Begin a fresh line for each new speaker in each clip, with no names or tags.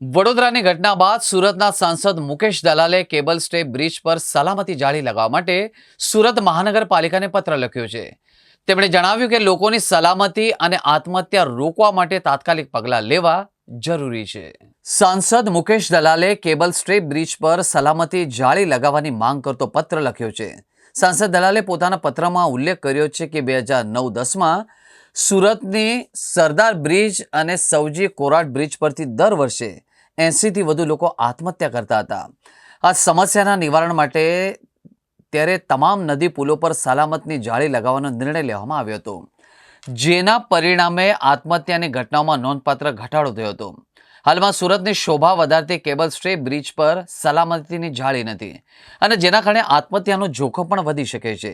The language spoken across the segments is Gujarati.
વડોદરાની ઘટના બાદ સુરતના સાંસદ મુકેશ દલાલે કેબલ સ્ટે બ્રિજ પર સલામતી જાળી લગાવવા માટે સુરત મહાનગરપાલિકાને પત્ર લખ્યો છે. તેમણે જણાવ્યું કે લોકોની સલામતી અને આત્મહત્યા રોકવા માટે તાત્કાલિક પગલાં લેવા જરૂરી છે. સાંસદ મુકેશ દલાલે કેબલ સ્ટે બ્રિજ પર સલામતી જાળી લગાવવાની માંગ કરતો પત્ર લખ્યો છે. સાંસદ દલાલે પોતાના પત્રમાં ઉલ્લેખ કર્યો છે કે બે હજાર નવ દસમાં સુરતની સરદાર બ્રિજ અને સૌજી કોરાટ બ્રિજ પરથી દર વર્ષે એંસીથી વધુ લોકો આત્મહત્યા કરતા હતા. આ સમસ્યાના નિવારણ માટે ત્યારે તમામ નદી પુલો પર સલામતની જાળી લગાવવાનો નિર્ણય લેવામાં આવ્યો હતો. જેના પરિણામે આત્મહત્યાની ઘટનાઓમાં નોંધપાત્ર ઘટાડો થયો હતો. હાલમાં સુરતની શોભા વધારતી કેબલ સ્ટ્રે બ્રિજ પર સલામતીની જાળી નથી અને જેના કારણે આત્મહત્યાનું જોખમ પણ વધી શકે છે.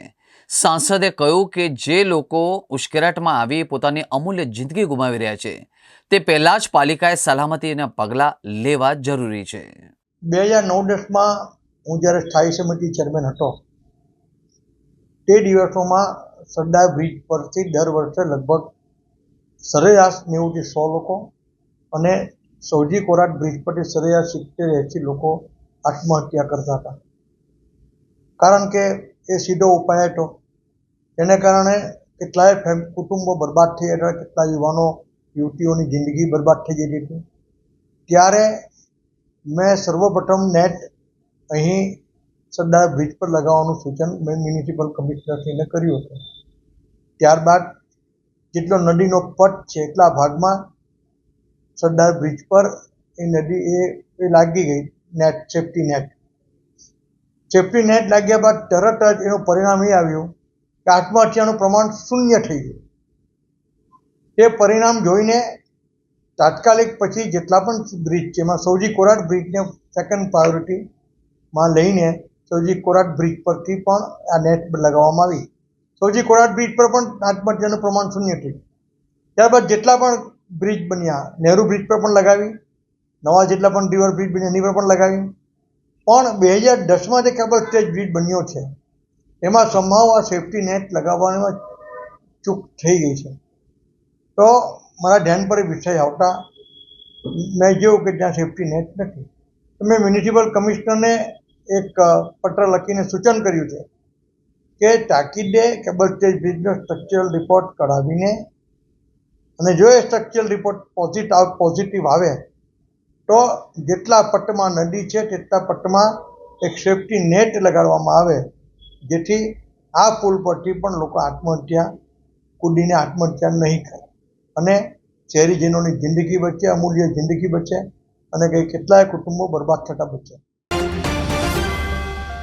સાંસદે કહ્યું કે જે લોકો ઉશ્કેરાટમાં આવી પોતાની અમૂલ્ય જિંદગી ગુમાવી રહ્યા છે, તે પહેલાં જ પાલિકાએ સલામતીના પગલાં લેવા જરૂરી છે.
બે હજાર નવ દસમાં હું જ્યારે સ્થાયી સમિતિ ચેરમેન હતો, તે દિવસોમાં સરદાર બ્રિજ પરથી દર વર્ષે લગભગ સરેરાશ નેવુંથી સો લોકો અને સૌજી કોરાટ બ્રિજ પરથી સરેરાશ સિત્તેર એંસી લોકો આત્મહત્યા કરતા હતા. કારણ કે એ સીધો ઉપાય હતો. એને કારણે કેટલાય ફેમ, કુટુંબો બરબાદ થઈ ગયા કેટલા યુવાનો, યુવતીઓની જિંદગી બરબાદ થઈ જતી હતી. ત્યારે મેં સર્વપ્રથમ નેટ અહીં સરદાર બ્રિજ પર લગાવવાનું સૂચન મેં મ્યુનિસિપલ કમિશનરશ્રીને કર્યું હતું. ત્યારબાદ જેટલો નદીનો પટ છે એટલા ભાગમાં સરદાર બ્રિજ પર એ નદી એ એ લાગી ગઈ, net safety net safety net લાગ્યા બાદ તરત જ એનું પરિણામ એ આવ્યું કે આત્મહત્યાનું પ્રમાણ શૂન્ય થઈ ગયું. એ પરિણામ જોઈને તાત્કાલિક પછી જેટલા પણ બ્રિજ છે, એમાં સૌજી કોરાટ બ્રિજને સેકન્ડ પ્રાયોરિટીમાં લઈને સૌજી કોરાટ બ્રિજ પરથી પણ આ નેટ લગાવવામાં આવી. સૌજી કોરાટ બ્રિજ પર પણ આત્મહત્યાનું પ્રમાણ શૂન્ય થયું ત્યારબાદ જેટલા પણ બ્રિજ બન્યા. નહેરુ બ્રિજ પર પણ લગાવી. નવા જેટલા પણ રિવર બ્રિજ બન્યા, એની પર પણ લગાવી. પણ બે હજાર દસમાં જે કેબલ સ્ટેજ બ્રિજ બન્યો છે, એમાં સંભાવ આ સેફ્ટી નેટ લગાવવામાં ચૂક થઈ ગઈ છે. તો મારા ધ્યાન પર વિષય આવતા, મેં જોયું કે ત્યાં સેફ્ટી નેટ નથી. તો મેં મ્યુનિસિપલ કમિશનરને એક પત્ર લખીને સૂચન કર્યું છે કે તાકીદે કેબલ સ્ટેજ બ્રિજનો સ્ટ્રક્ચરલ રિપોર્ટ કઢાવીને અને જો એ સ્ટ્રક્ચરલ રિપોર્ટ પોઝિટિવ પોઝિટિવ આવે, તો જેટલા પટ્ટમાં નદી છે તેટલા પટ્ટમાં એક સેફ્ટી નેટ લગાડવામાં આવે, જેથી આ પુલ પરથી પણ લોકો આત્મહત્યા કૂદીને આત્મહત્યા નહીં કરે. અને શહેરીજનોની જિંદગી બચે, અમૂલ્ય જિંદગી બચે, અને કંઈ કેટલાય કુટુંબો બરબાદ થતા બચે.